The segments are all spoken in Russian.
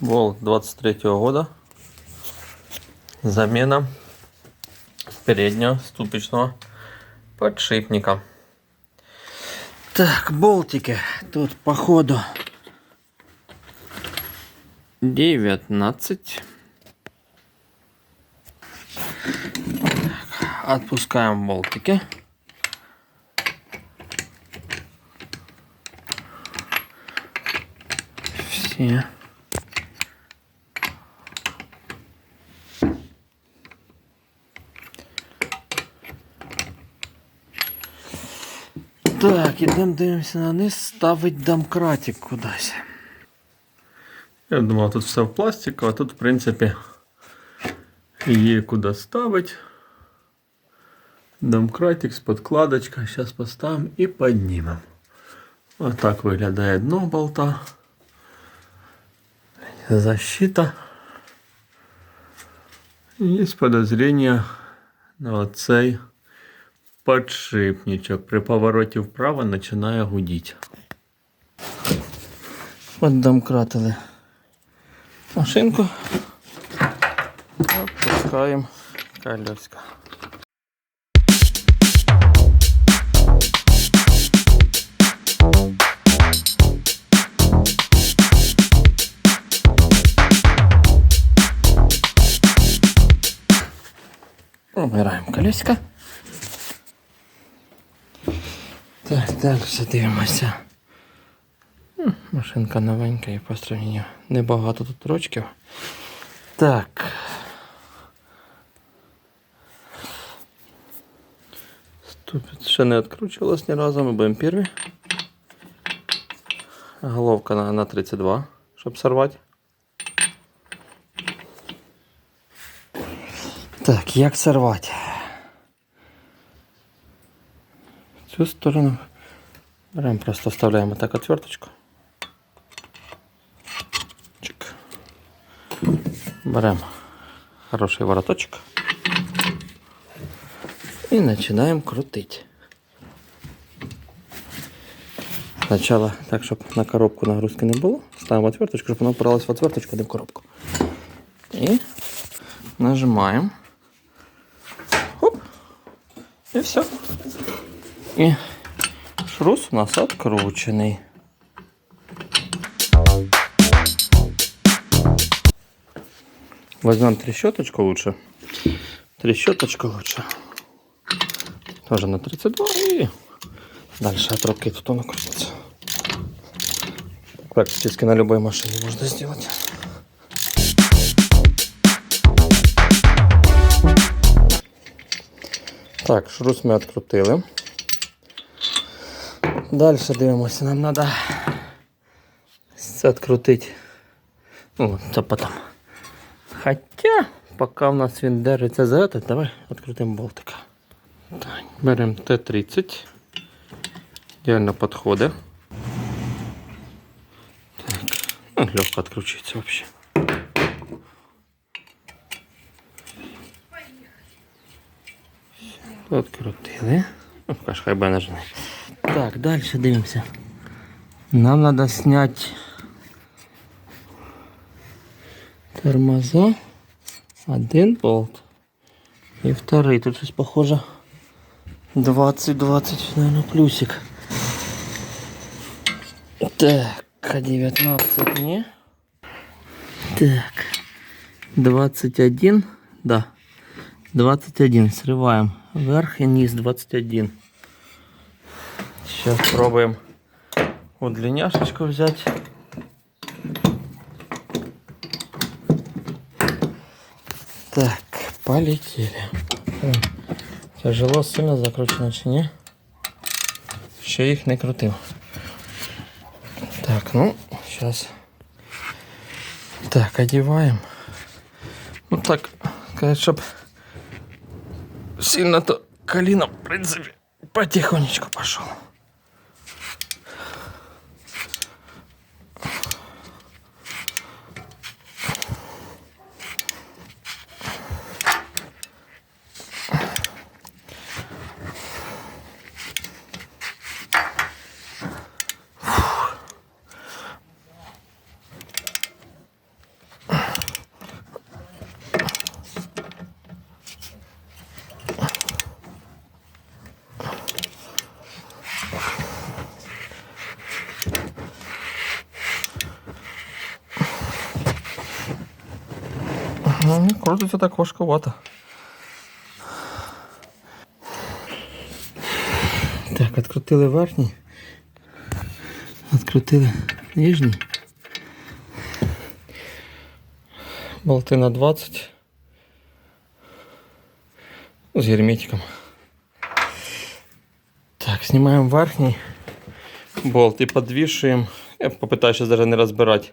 Волк 23 года. Замена переднего ступичного подшипника. Так, болтики. Тут походу 19. Так, Отпускаем болтики. Все. Так, ідемо дивимося на низ, ставить домкратик кудись. Я думав, тут все в пластику, а тут, в принципі, є куди ставити. Домкратик з подкладочкою. Зараз поставимо і піднімемо. Ось так виглядає дно болта. Защита. Є подозріння на оцей подшипничок. При повороті вправо починає гудіти. Поддомкратили машинку. Опускаємо колеска. Убираємо колеска. Далі дивимося. Машинка новенька і по сравненню небагато тут рочків. Так. Ступить ще не відкручувалась ні разу, ми будемо перві. Головка на, на 32, щоб сорвати. Так, як сорвати? Цю сторону беремо, просто вставляємо так отверточку. Чик. Беремо хороший вороточок і починаємо крутити. Спочатку так, щоб на коробку нагрузки не було, ставимо отверточку, щоб воно впиралось в отверточку, а не в коробку. І нажимаємо. Хоп. І все. І шрус у нас откручений. Возьмем трещоточку лучше. Трещоточку лучше. Тоже на 32 и дальше отрубки тут он крутится. Практически на любой машине можно сделать. Так, шрус ми відкрутили. Далі дивимося, нам треба відкрутити. Ну, це потім. Хоча, поки в нас він держиться за этот, давай відкрутимо болтика. Так, беремо Т-30. Ідеально підходить. Так, ну, легко відкручується взагалі. Открутили. Ну, каш, хай би нажми. Так, далі дивимося. Нам треба зняти тормоза. Один болт. І второй. Тут щось похоже 20-20, наверное, плюсик. Так, а 19 не. Так. 21. Да. 21. Срываем. Вверх и низ 21. Сейчас пробуем удлиняшечку взять. Так, полетели. О, Тяжело сильно закручено чи ні? Ще їх не крутив. Так, ну, сейчас. Так, одеваем. Ну так, сказать, чтоб сильно то колено, в принципе, потихонечку пошел. Ну, крутиться так важковато. Так, відкрутили верхній. Відкрутили нижній. Болти на 20. Ну, З герметиком. Так, знімаємо верхній болт і підвішуємо. Я попитаю зараз не розбирати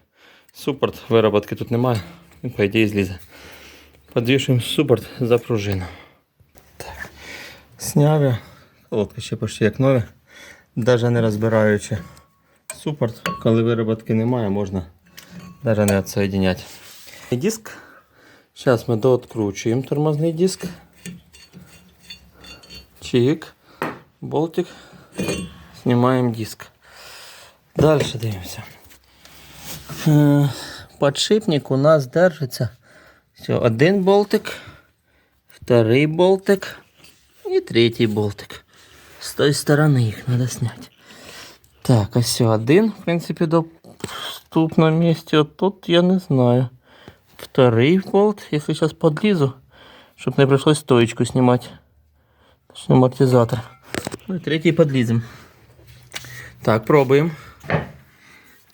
супорт, вироботки тут немає. Він, по ідеї, злізе. Підвішуємо супорт за пружину. Так. Сняв я. Колодка ще почти як нові. Навіть не розбираючи супорт, коли вироботки немає, можна навіть не відсоєдиняти. Диск. Зараз ми дооткручуємо тормозний диск. Чик. Болтик. Знімаємо диск. Далі дивимося. Е, Подшипник у нас держиться. Все, один болтик, второй болтик і третій болтик. З тої сторони їх треба зняти. Так, ось один, в принципі, доступ на місці. От тут я не знаю. Второй болт, если сейчас подлизу, чтобы не пришлось стоечку снимать. Точнее, амортизатор. Ну и третий подлизем. Так, пробуем.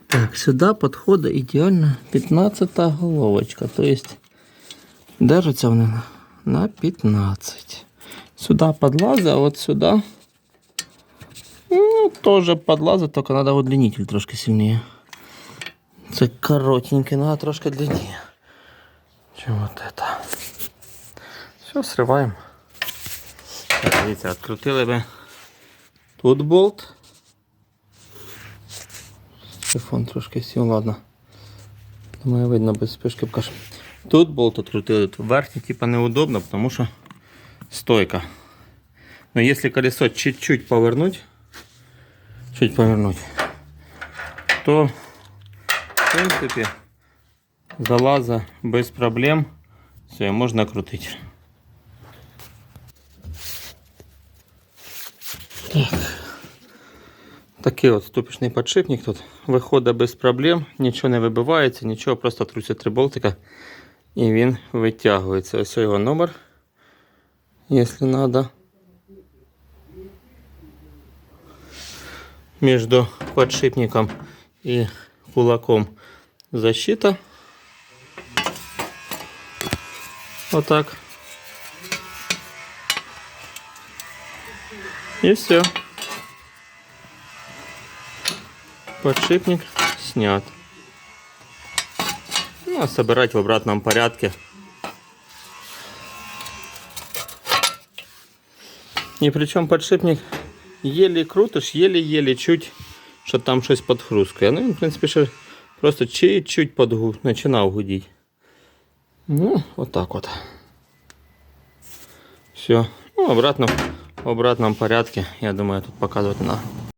Так, сюда подхода идеально 15 головочка. То есть держится он на- на 15. Сюда подлазы, а вот сюда ну, тоже подлазы, только надо удлинитель трошки сильнее. Це коротенький, надо трошки длиннее, чем вот это. Все, срываем. Так, дивіться, відкрутили би тут болт. Телефон трошки сів, ладно. Думаю, видно без спишки покажу. Тут болт відкрутили, тут верхній типа неудобно, тому що стойка. Но если колесо чуть-чуть повернуть, чуть повернуть, то в принципе залаза без проблем все можна крутити. Такий от ступічний подшипник тут виходить без проблем, нічого не вибивається, нічого, просто труся три болтика і він витягується. Ось його номер, якщо треба. Між подшипником і кулаком защита. Отак. І все. Подшипник снят. Ну, а собирать в обратном порядке. И причем подшипник еле крутишь, еле-еле чуть, что там щось подхрускає. Ну, він, в принципі, ще просто чуть-чуть подгу... починав гудіти. Ну, вот так вот. Все. Ну, обратно в обратном порядке, я думаю, тут показывать не надо.